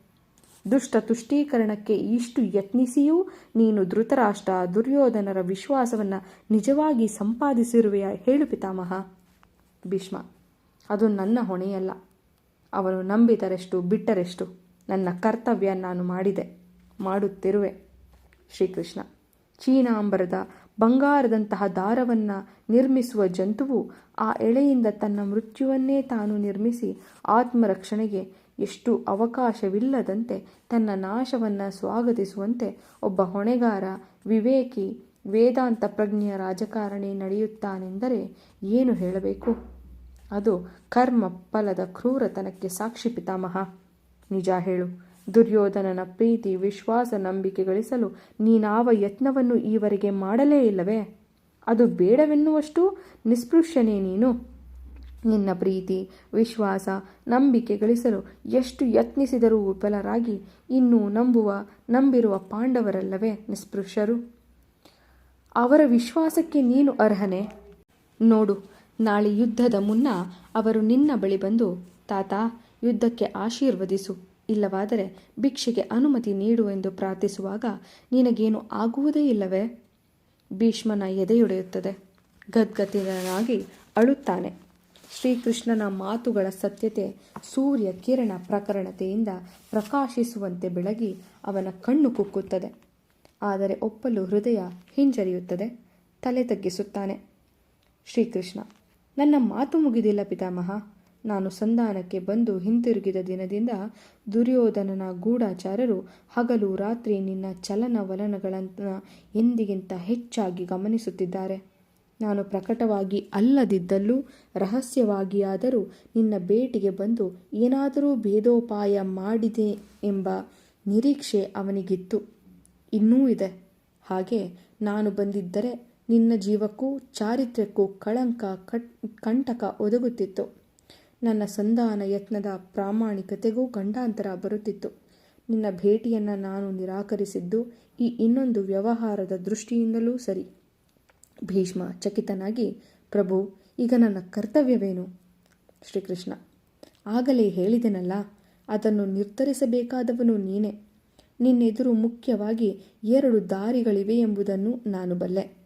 ದುಷ್ಟ ತುಷ್ಟೀಕರಣಕ್ಕೆ ಇಷ್ಟು ಯತ್ನಿಸಿಯೂ ನೀನು ಧೃತರಾಷ್ಟ್ರ ದುರ್ಯೋಧನರ ವಿಶ್ವಾಸವನ್ನು ನಿಜವಾಗಿ ಸಂಪಾದಿಸಿರುವೆಯ? ಹೇಳು ಪಿತಾಮಹ. ಭೀಷ್ಮ ಅದು ನನ್ನ ಹೊಣೆಯಲ್ಲ. ಅವನು ನಂಬಿದರೆಷ್ಟು, ಬಿಟ್ಟರೆಷ್ಟು ನನ್ನ ಕರ್ತವ್ಯ ನಾನು ಮಾಡಿದೆ, ಮಾಡುತ್ತಿರುವೆ. ಶ್ರೀಕೃಷ್ಣ. ಚೀನಾಂಬರದ ಬಂಗಾರದಂತಹ ದಾರವನ್ನು ನಿರ್ಮಿಸುವ ಜಂತುವು ಆ ಎಳೆಯಿಂದ ತನ್ನ ಮೃತ್ಯುವನ್ನೇ ತಾನು ನಿರ್ಮಿಸಿ ಆತ್ಮರಕ್ಷಣೆಗೆ ಎಷ್ಟು ಅವಕಾಶವಿಲ್ಲದಂತೆ ತನ್ನ ನಾಶವನ್ನು ಸ್ವಾಗತಿಸುವಂತೆ ಒಬ್ಬ ಹೊಣೆಗಾರ ವಿವೇಕಿ ವೇದಾಂತ ಪ್ರಜ್ಞೆಯ ರಾಜಕಾರಣಿ ನಡೆಯುತ್ತಾನೆಂದರೆ ಏನು ಹೇಳಬೇಕು? ಅದು ಕರ್ಮ ಫಲದ ಕ್ರೂರತನಕ್ಕೆ ಸಾಕ್ಷಿ ಪಿತಾಮಹ. ನಿಜ ಹೇಳು, ದುರ್ಯೋಧನನ ಪ್ರೀತಿ ವಿಶ್ವಾಸ ನಂಬಿಕೆ ಗಳಿಸಲು ನೀನಾವ ಯತ್ನವನ್ನು ಈವರೆಗೆ ಮಾಡಲೇ ಇಲ್ಲವೇ? ಅದು ಬೇಡವೆನ್ನುವಷ್ಟು ನಿಸ್ಪೃಶ್ಯನೇ ನೀನು. ನಿನ್ನ ಪ್ರೀತಿ, ವಿಶ್ವಾಸ ನಂಬಿಕೆ ಗಳಿಸಲು ಎಷ್ಟು ಯತ್ನಿಸಿದರೂ ವಿಫಲರಾಗಿ ಇನ್ನೂ ನಂಬುವ, ನಂಬಿರುವ ಪಾಂಡವರಲ್ಲವೇ ನಿಸ್ಪೃಶ್ಯರು? ಅವರ ವಿಶ್ವಾಸಕ್ಕೆ ನೀನು ಅರ್ಹನೆ? ನೋಡು ನಾಳೆ ಯುದ್ಧದ ಮುನ್ನ ಅವರು ನಿನ್ನ ಬಳಿ ಬಂದು, ತಾತ, ಯುದ್ಧಕ್ಕೆ ಆಶೀರ್ವದಿಸು. ಇಲ್ಲವಾದರೆ ಭಿಕ್ಷೆಗೆ ಅನುಮತಿ ನೀಡು ಎಂದು ಪ್ರಾರ್ಥಿಸುವಾಗ ನಿನಗೇನು ಆಗುವುದೇ ಇಲ್ಲವೇ? ಭೀಷ್ಮನ ಎದೆಯೊಡೆಯುತ್ತದೆ. ಗದ್ಗತಿನಾಗಿ ಅಳುತ್ತಾನೆ. ಶ್ರೀಕೃಷ್ಣನ ಮಾತುಗಳ ಸತ್ಯತೆ ಸೂರ್ಯ ಕಿರಣ ಪ್ರಕರಣತೆಯಿಂದ ಪ್ರಕಾಶಿಸುವಂತೆ ಬೆಳಗಿ ಅವನ ಕಣ್ಣು ಕುಕ್ಕುತ್ತದೆ. ಆದರೆ ಒಪ್ಪಲು ಹೃದಯ ಹಿಂಜರಿಯುತ್ತದೆ. ತಲೆ ತಗ್ಗಿಸುತ್ತಾನೆ. ಶ್ರೀಕೃಷ್ಣ ನನ್ನ ಮಾತು ಮುಗಿದಿಲ್ಲ ಪಿತಾಮಹ. ನಾನು ಸಂಧಾನಕ್ಕೆ ಬಂದು ಹಿಂತಿರುಗಿದ ದಿನದಿಂದ ದುರ್ಯೋಧನನ ಗೂಢಾಚಾರರು ಹಗಲು ರಾತ್ರಿ ನಿನ್ನ ಚಲನವಲನಗಳನ್ನು ಎಂದಿಗಿಂತ ಹೆಚ್ಚಾಗಿ ಗಮನಿಸುತ್ತಿದ್ದಾರೆ. ನಾನು ಪ್ರಕಟವಾಗಿ ಅಲ್ಲದಿದ್ದಲ್ಲೂ ರಹಸ್ಯವಾಗಿಯಾದರೂ ನಿನ್ನ ಭೇಟಿಗೆ ಬಂದು ಏನಾದರೂ ಭೇದೋಪಾಯ ಮಾಡಿದೆ ಎಂಬ ನಿರೀಕ್ಷೆ ಅವನಿಗಿತ್ತು. ಇನ್ನೂ ಇದೆ. ಹಾಗೆ ನಾನು ಬಂದಿದ್ದರೆ ನಿನ್ನ ಜೀವಕ್ಕೂ ಚಾರಿತ್ರ್ಯಕ್ಕೂ ಕಳಂಕ, ಕಟ್, ಕಂಟಕ ಒದಗುತ್ತಿತ್ತು. ನನ್ನ ಸಂಧಾನ ಯತ್ನದ ಪ್ರಾಮಾಣಿಕತೆಗೂ ಗಂಡಾಂತರ ಬರುತ್ತಿತ್ತು. ನಿನ್ನ ಭೇಟಿಯನ್ನು ನಾನು ನಿರಾಕರಿಸಿದ್ದು ಈ ಇನ್ನೊಂದು ವ್ಯವಹಾರದ ದೃಷ್ಟಿಯಿಂದಲೂ ಸರಿ. ಭೀಷ್ಮ ಚಕಿತನಾಗಿ, ಪ್ರಭು, ಈಗ ನನ್ನ ಕರ್ತವ್ಯವೇನು? ಶ್ರೀಕೃಷ್ಣ, ಆಗಲೇ ಹೇಳಿದೆನಲ್ಲ, ಅದನ್ನು ನಿರ್ಧರಿಸಬೇಕಾದವನು ನೀನೇ. ನಿನ್ನೆದುರು ಮುಖ್ಯವಾಗಿ ಎರಡು ದಾರಿಗಳಿವೆ ಎಂಬುದನ್ನು ನಾನು ಬಲ್ಲೆ.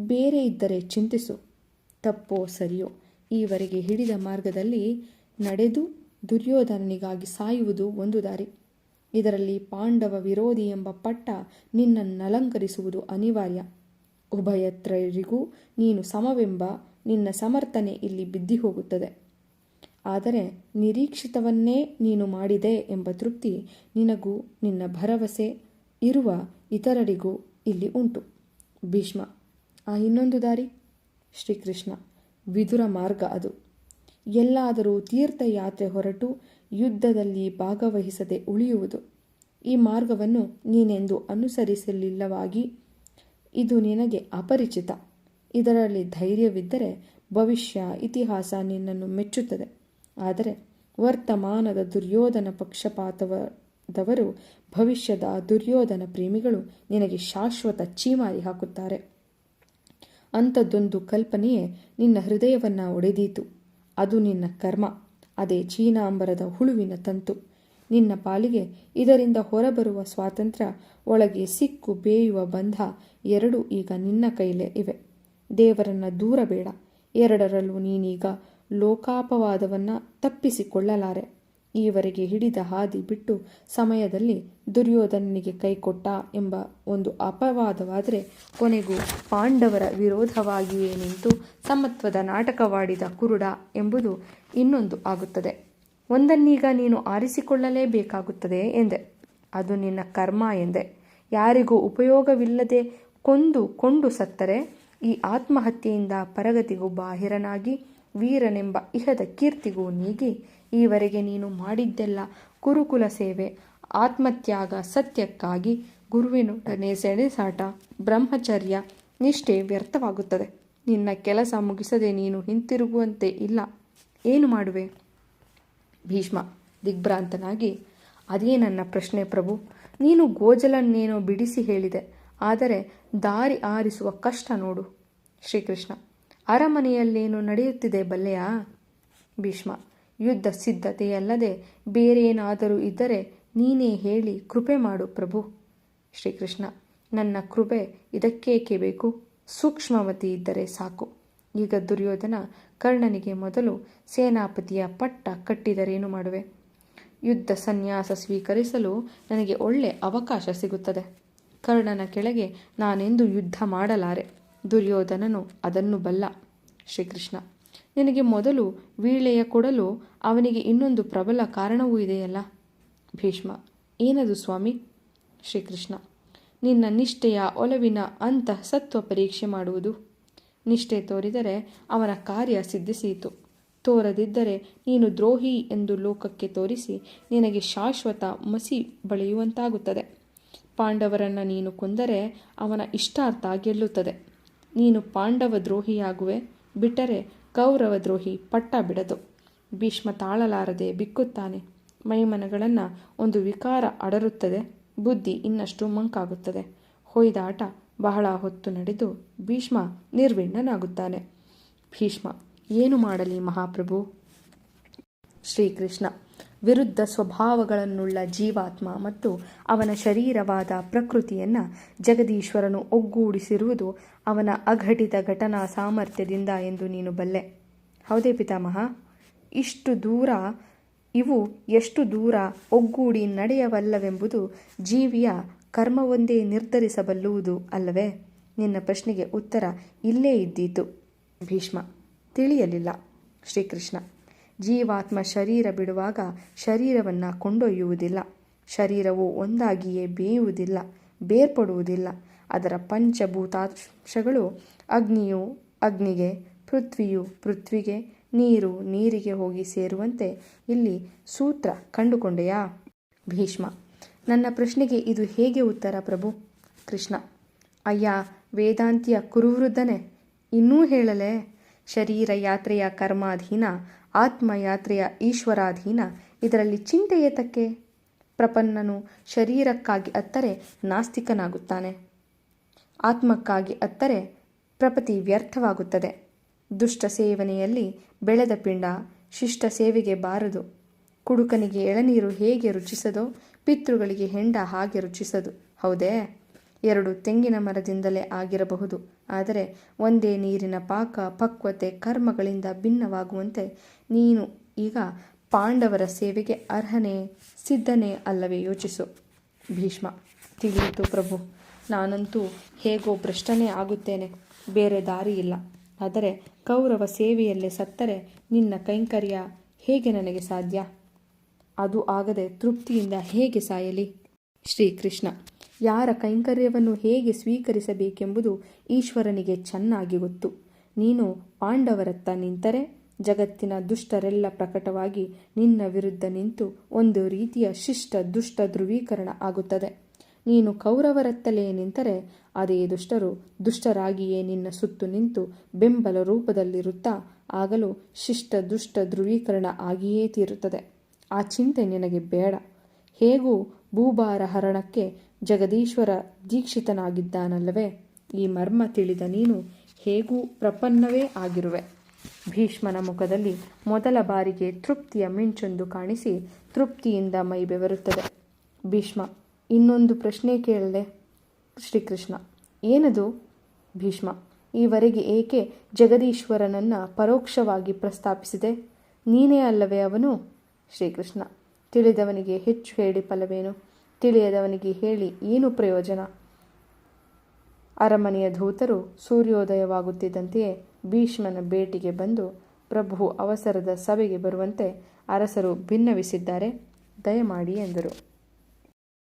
ಬೇರೆ ಇದ್ದರೆ ಚಿಂತಿಸು, ತಪ್ಪೋ ಸರಿಯೋ. ಈವರೆಗೆ ಹಿಡಿದ ಮಾರ್ಗದಲ್ಲಿ ನಡೆದು ದುರ್ಯೋಧನನಿಗಾಗಿ ಸಾಯುವುದು ಒಂದು ದಾರಿ. ಇದರಲ್ಲಿ ಪಾಂಡವ ವಿರೋಧಿ ಎಂಬ ಪಟ್ಟ ನಿನ್ನನ್ನಲಂಕರಿಸುವುದು ಅನಿವಾರ್ಯ. ಉಭಯತ್ರರಿಗೂ ನೀನು ಸಮವೆಂಬ ನಿನ್ನ ಸಮರ್ಥನೆ ಇಲ್ಲಿ ಬಿದ್ದಿ ಹೋಗುತ್ತದೆ ಆದರೆ ನಿರೀಕ್ಷಿತವನ್ನೇ ನೀನು ಮಾಡಿದೆ ಎಂಬ ತೃಪ್ತಿ ನಿನಗೂ ನಿನ್ನ ಭರವಸೆ ಇರುವ ಇತರರಿಗೂ ಇಲ್ಲಿ ಉಂಟು. ಭೀಷ್ಮ ಆ ಇನ್ನೊಂದು ದಾರಿ? ಶ್ರೀಕೃಷ್ಣ. ವಿದುರ ಮಾರ್ಗ ಅದು. ಎಲ್ಲಾದರೂ ತೀರ್ಥಯಾತ್ರೆ ಹೊರಟು ಯುದ್ಧದಲ್ಲಿ ಭಾಗವಹಿಸದೆ ಉಳಿಯುವುದು. ಈ ಮಾರ್ಗವನ್ನು ನೀನೆಂದು ಅನುಸರಿಸಲಿಲ್ಲವಾಗಿ ಇದು ನಿನಗೆ ಅಪರಿಚಿತ. ಇದರಲ್ಲಿ ಧೈರ್ಯವಿದ್ದರೆ ಭವಿಷ್ಯ, ಇತಿಹಾಸ ನಿನ್ನನ್ನು ಮೆಚ್ಚುತ್ತದೆ. ಆದರೆ ವರ್ತಮಾನದ ದುರ್ಯೋಧನ ಪಕ್ಷಪಾತವದವರು ಭವಿಷ್ಯದ ದುರ್ಯೋಧನ ಪ್ರೇಮಿಗಳು ನಿನಗೆ ಶಾಶ್ವತ ಚೀಮಾರಿ ಹಾಕುತ್ತಾರೆ. ಅಂಥದ್ದೊಂದು ಕಲ್ಪನೆಯೇ ನಿನ್ನ ಹೃದಯವನ್ನು ಒಡೆದೀತು. ಅದು ನಿನ್ನ ಕರ್ಮ. ಅದೇ ಚೀನಾಂಬರದ ಹುಳುವಿನ ತಂತು. ನಿನ್ನ ಪಾಲಿಗೆ ಇದರಿಂದ ಹೊರಬರುವ ಸ್ವಾತಂತ್ರ್ಯ, ಒಳಗೆ ಸಿಕ್ಕು ಬೇಯುವ ಬಂಧ ಎರಡೂ ಈಗ ನಿನ್ನ ಕೈಲೇ ಇವೆ. ದೇವರನ್ನ ದೂರ ಬೇಡ ಎರಡರಲ್ಲೂ ನೀನೀಗ ಲೋಕಾಪವಾದವನ್ನು ತಪ್ಪಿಸಿಕೊಳ್ಳಲಾರೆ. ಈವರೆಗೆ ಹಿಡಿದ ಹಾದಿ ಬಿಟ್ಟು ಸಮಯದಲ್ಲಿ ದುರ್ಯೋಧನನಿಗೆ ಕೈಕೊಟ್ಟ ಎಂಬ ಒಂದು ಅಪವಾದವಾದರೆ ಕೊನೆಗೂ ಪಾಂಡವರ ವಿರೋಧವಾಗಿಯೇ ನಿಂತು ಸಮತ್ವದ ನಾಟಕವಾಡಿದ ಕುರುಡ ಎಂಬುದು ಇನ್ನೊಂದು ಆಗುತ್ತದೆ. ಒಂದನ್ನೀಗ ನೀನು ಆರಿಸಿಕೊಳ್ಳಲೇಬೇಕಾಗುತ್ತದೆ ಎಂದೆ. ಅದು ನಿನ್ನ ಕರ್ಮ ಎಂದೆ. ಯಾರಿಗೂ ಉಪಯೋಗವಿಲ್ಲದೆ ಕೊಂದು ಕೊಂಡು ಸತ್ತರೆ ಈ ಆತ್ಮಹತ್ಯೆಯಿಂದ ಪರಗತಿಗೂ ಬಾಹಿರನಾಗಿ ವೀರನೆಂಬ ಇಹದ ಕೀರ್ತಿಗೂ ನೀಗಿ ಈವರೆಗೆ ನೀನು ಮಾಡಿದ್ದೆಲ್ಲ ಕುರುಕುಲ ಸೇವೆ, ಆತ್ಮತ್ಯಾಗ ಸತ್ಯಕ್ಕಾಗಿ ಗುರುವಿನೊಡನೆ ಸೆಣೆಸಾಟ, ಬ್ರಹ್ಮಚರ್ಯ, ನಿಷ್ಠೆ ವ್ಯರ್ಥವಾಗುತ್ತದೆ. ನಿನ್ನ ಕೆಲಸ ಮುಗಿಸದೆ ನೀನು ಹಿಂತಿರುಗುವಂತೆ ಇಲ್ಲ. ಏನು ಮಾಡುವೆ? ಭೀಷ್ಮ ದಿಗ್ಭ್ರಾಂತನಾಗಿ, ಅದೇ ನನ್ನ ಪ್ರಶ್ನೆ ಪ್ರಭು. ನೀನು ಗೋಜಲನ್ನೇನೋ ಬಿಡಿಸಿ ಹೇಳಿದೆ, ಆದರೆ ದಾರಿ ಆರಿಸುವ ಕಷ್ಟ ನೋಡು. ಶ್ರೀಕೃಷ್ಣ, ಅರಮನೆಯಲ್ಲೇನು ನಡೆಯುತ್ತಿದೆ ಬಲ್ಲೆಯಾ? ಭೀಷ್ಮ ಯುದ್ಧ ಸಿದ್ಧತೆಯಲ್ಲದೆ ಬೇರೇನಾದರೂ ಇದ್ದರೆ ನೀನೇ ಹೇಳಿ ಕೃಪೆ ಮಾಡು ಪ್ರಭು. ಶ್ರೀಕೃಷ್ಣ, ನನ್ನ ಕೃಪೆ ಇದಕ್ಕೇಕೆ ಬೇಕು? ಸೂಕ್ಷ್ಮವತಿ ಇದ್ದರೆ ಸಾಕು. ಈಗ ದುರ್ಯೋಧನ ಕರ್ಣನಿಗೆ ಮೊದಲು ಸೇನಾಪತಿಯ ಪಟ್ಟ ಕಟ್ಟಿದರೇನು ಮಾಡುವೆ? ಯುದ್ಧ ಸನ್ಯಾಸ ಸ್ವೀಕರಿಸಲು ನನಗೆ ಒಳ್ಳೆ ಅವಕಾಶ ಸಿಗುತ್ತದೆ. ಕರ್ಣನ ಕೆಳಗೆ ನಾನೆಂದು ಯುದ್ಧ ಮಾಡಲಾರೆ. ದುರ್ಯೋಧನನು ಅದನ್ನು ಬಲ್ಲ. ಶ್ರೀಕೃಷ್ಣ ನಿನಗೆ ಮೊದಲು ವೀಳೆಯ ಕೊಡಲು ಅವನಿಗೆ ಇನ್ನೊಂದು ಪ್ರಬಲ ಕಾರಣವೂ ಇದೆಯಲ್ಲ? ಭೀಷ್ಮ, ಏನದು ಸ್ವಾಮಿ? ಶ್ರೀಕೃಷ್ಣ, ನಿನ್ನ ನಿಷ್ಠೆಯ ಒಲವಿನ ಅಂತಃ ಸತ್ವ ಪರೀಕ್ಷೆ ಮಾಡುವುದು. ನಿಷ್ಠೆ ತೋರಿದರೆ ಅವನ ಕಾರ್ಯ ಸಿದ್ಧಿಸಿತು. ತೋರದಿದ್ದರೆ ನೀನು ದ್ರೋಹಿ ಎಂದು ಲೋಕಕ್ಕೆ ತೋರಿಸಿ ನಿನಗೆ ಶಾಶ್ವತ ಮಸಿ ಬಳಿಯುವಂತಾಗುತ್ತದೆ. ಪಾಂಡವರನ್ನು ನೀನು ಕೊಂದರೆ ಅವನ ಇಷ್ಟಾರ್ಥ ಗೆಲ್ಲುತ್ತದೆ. ನೀನು ಪಾಂಡವ ದ್ರೋಹಿಯಾಗುವೆ, ಬಿಟ್ಟರೆ ಕೌರವ ದ್ರೋಹಿ ಪಟ್ಟ ಬಿಡದು. ಭೀಷ್ಮ ತಾಳಲಾರದೆ ಬಿಕ್ಕುತ್ತಾನೆ. ಮೈಮನಗಳನ್ನು ಒಂದು ವಿಕಾರ ಅಡರುತ್ತದೆ. ಬುದ್ಧಿ ಇನ್ನಷ್ಟು ಮಂಕಾಗುತ್ತದೆ. ಹೊಯ್ದಾಟ ಬಹಳ ಹೊತ್ತು ನಡೆದು ಭೀಷ್ಮ ನಿರ್ವಿಣ್ಣನಾಗುತ್ತಾನೆ ಭೀಷ್ಮ, ಏನು ಮಾಡಲಿ ಮಹಾಪ್ರಭು? ಶ್ರೀಕೃಷ್ಣ. ವಿರುದ್ಧ ಸ್ವಭಾವಗಳನ್ನುಳ್ಳ ಜೀವಾತ್ಮ ಮತ್ತು ಅವನ ಶರೀರವಾದ ಪ್ರಕೃತಿಯನ್ನು ಜಗದೀಶ್ವರನು ಒಗ್ಗೂಡಿಸಿರುವುದು ಅವನ ಅಘಟಿತ ಘಟನಾ ಸಾಮರ್ಥ್ಯದಿಂದ ಎಂದು ನೀನು ಬಲ್ಲೆ. ಹೌದೇ ಪಿತಾಮಹ? ಇಷ್ಟು ದೂರ, ಇವು ಎಷ್ಟು ದೂರ ಒಗ್ಗೂಡಿ ನಡೆಯವಲ್ಲವೆಂಬುದು ಜೀವಿಯ ಕರ್ಮವೊಂದೇ ನಿರ್ಧರಿಸಬಲ್ಲುವುದು ಅಲ್ಲವೇ? ನಿನ್ನ ಪ್ರಶ್ನೆಗೆ ಉತ್ತರ ಇಲ್ಲೇ ಇದ್ದೀತು. ಭೀಷ್ಮ, ತಿಳಿಯಲಿಲ್ಲ. ಶ್ರೀಕೃಷ್ಣ ಜೀವಾತ್ಮ ಶರೀರ ಬಿಡುವಾಗ ಶರೀರವನ್ನು ಕೊಂಡೊಯ್ಯುವುದಿಲ್ಲ. ಶರೀರವು ಒಂದಾಗಿಯೇ ಬೇಯುವುದಿಲ್ಲ, ಬೇರ್ಪಡುವುದಿಲ್ಲ. ಅದರ ಪಂಚಭೂತಾಂಶಗಳು ಅಗ್ನಿಯು ಅಗ್ನಿಗೆ, ಪೃಥ್ವಿಯು ಪೃಥ್ವಿಗೆ, ನೀರು ನೀರಿಗೆ ಹೋಗಿ ಸೇರುವಂತೆ ಇಲ್ಲಿ ಸೂತ್ರ ಕಂಡುಕೊಂಡೆಯಾ? ಭೀಷ್ಮ, ನನ್ನ ಪ್ರಶ್ನೆಗೆ ಇದು ಹೇಗೆ ಉತ್ತರ ಪ್ರಭು? ಕೃಷ್ಣ, ಅಯ್ಯ, ವೇದಾಂತಿಯ ಕುರುವೃದ್ಧನೇ, ಇನ್ನೂ ಹೇಳಲೆ ಶರೀರ ಯಾತ್ರೆಯ ಕರ್ಮಾಧೀನ ಆತ್ಮಯಾತ್ರೆಯ ಈಶ್ವರಾಧೀನ. ಇದರಲ್ಲಿ ಚಿಂತೆ ಏತಕ್ಕೆ ಪ್ರಪನ್ನನು ಶರೀರಕ್ಕಾಗಿ ಅತ್ತರೆ ನಾಸ್ತಿಕನಾಗುತ್ತಾನೆ. ಆತ್ಮಕ್ಕಾಗಿ ಅತ್ತರೆ ಪ್ರಪತಿ ವ್ಯರ್ಥವಾಗುತ್ತದೆ. ದುಷ್ಟ ಸೇವನೆಯಲ್ಲಿ ಬೆಳೆದ ಪಿಂಡ ಶಿಷ್ಟ ಸೇವೆಗೆ ಬಾರದು. ಕುಡುಕನಿಗೆ ಎಳನೀರು ಹೇಗೆ ರುಚಿಸದೋ ಪಿತೃಗಳಿಗೆ ಹೆಂಡ ಹಾಗೆ ರುಚಿಸದು. ಹೌದೇ? ಎರಡು ತೆಂಗಿನ ಮರದಿಂದಲೇ ಆಗಿರಬಹುದು. ಆದರೆ ಒಂದೇ ನೀರಿನ ಪಾಕ, ಪಕ್ವತೆ, ಕರ್ಮಗಳಿಂದ ಭಿನ್ನವಾಗುವಂತೆ ನೀನು ಈಗ ಪಾಂಡವರ ಸೇವೆಗೆ ಅರ್ಹನೇ, ಸಿದ್ಧನೇ ಅಲ್ಲವೇ ಯೋಚಿಸು. ಭೀಷ್ಮ, ತಿಳಿಯಿತು ಪ್ರಭು. ನಾನಂತೂ ಹೇಗೋ ಭ್ರಷ್ಟನೇ ಆಗುತ್ತೇನೆ. ಬೇರೆ ದಾರಿ ಇಲ್ಲ. ಆದರೆ ಕೌರವ ಸೇವೆಯಲ್ಲೇ ಸತ್ತರೆ ನಿನ್ನ ಕೈಂಕರ್ಯ ಹೇಗೆ ನನಗೆ ಸಾಧ್ಯ? ಅದು ಆಗದೆ ತೃಪ್ತಿಯಿಂದ ಹೇಗೆ ಸಾಯಲಿ? ಶ್ರೀಕೃಷ್ಣ. ಯಾರ ಕೈಂಕರ್ಯವನ್ನು ಹೇಗೆ ಸ್ವೀಕರಿಸಬೇಕೆಂಬುದು ಈಶ್ವರನಿಗೆ ಚೆನ್ನಾಗಿ ಗೊತ್ತು. ನೀನು ಪಾಂಡವರತ್ತ ನಿಂತರೆ ಜಗತ್ತಿನ ದುಷ್ಟರೆಲ್ಲ ಪ್ರಕಟವಾಗಿ ನಿನ್ನ ವಿರುದ್ಧ ನಿಂತು ಒಂದು ರೀತಿಯ ಶಿಷ್ಟ ದುಷ್ಟ ಧ್ರುವೀಕರಣ ಆಗುತ್ತದೆ. ನೀನು ಕೌರವರತ್ತಲೇ ನಿಂತರೆ ಅದೇ ದುಷ್ಟರು ದುಷ್ಟರಾಗಿಯೇ ನಿನ್ನ ಸುತ್ತು ನಿಂತು ಬೆಂಬಲ ರೂಪದಲ್ಲಿರುತ್ತಾ ಆಗಲೂ ಶಿಷ್ಟ ದುಷ್ಟ ಧ್ರುವೀಕರಣ ಆಗಿಯೇ ತೀರುತ್ತದೆ. ಆ ಚಿಂತೆ ನಿನಗೆ ಬೇಡ. ಹೇಗೂ ಭೂಭಾರ ಹರಣಕ್ಕೆ ಜಗದೀಶ್ವರ ದೀಕ್ಷಿತನಾಗಿದ್ದಾನಲ್ಲವೇ? ಈ ಮರ್ಮ ತಿಳಿದ ನೀನು ಹೇಗೂ ಪ್ರಪನ್ನವೇ ಆಗಿರುವೆ. ಭೀಷ್ಮನ ಮುಖದಲ್ಲಿ ಮೊದಲ ಬಾರಿಗೆ ತೃಪ್ತಿಯ ಮಿಂಚೊಂದು ಕಾಣಿಸಿ ತೃಪ್ತಿಯಿಂದ ಮೈ ಬೆವರುತ್ತದೆ. ಭೀಷ್ಮ, ಇನ್ನೊಂದು ಪ್ರಶ್ನೆ ಕೇಳಲೆ ಶ್ರೀಕೃಷ್ಣ, ಏನದು? ಭೀಷ್ಮ, ಈವರೆಗೆ ಏಕೆ ಜಗದೀಶ್ವರನನ್ನು ಪರೋಕ್ಷವಾಗಿ ಪ್ರಸ್ತಾಪಿಸಿದೆ? ನೀನೇ ಅಲ್ಲವೇ ಅವನು? ಶ್ರೀಕೃಷ್ಣ, ತಿಳಿದವನಿಗೆ ಹೆಚ್ಚು ಹೇಳಿ ಫಲವೇನು ತಿಳಿಯದವನಿಗೆ ಹೇಳಿ, ಏನು ಪ್ರಯೋಜನ? ಅರಮನೆಯ ಧೂತರು ಸೂರ್ಯೋದಯವಾಗುತ್ತಿದ್ದಂತೆಯೇ ಭೀಷ್ಮನ ಭೇಟಿಗೆ ಬಂದು ಪ್ರಭು ಅವಸರದ ಸಭೆಗೆ ಬರುವಂತೆ ಅರಸರು ಭಿನ್ನವಿಸಿದ್ದಾರೆ, ದಯಮಾಡಿ ಎಂದರು.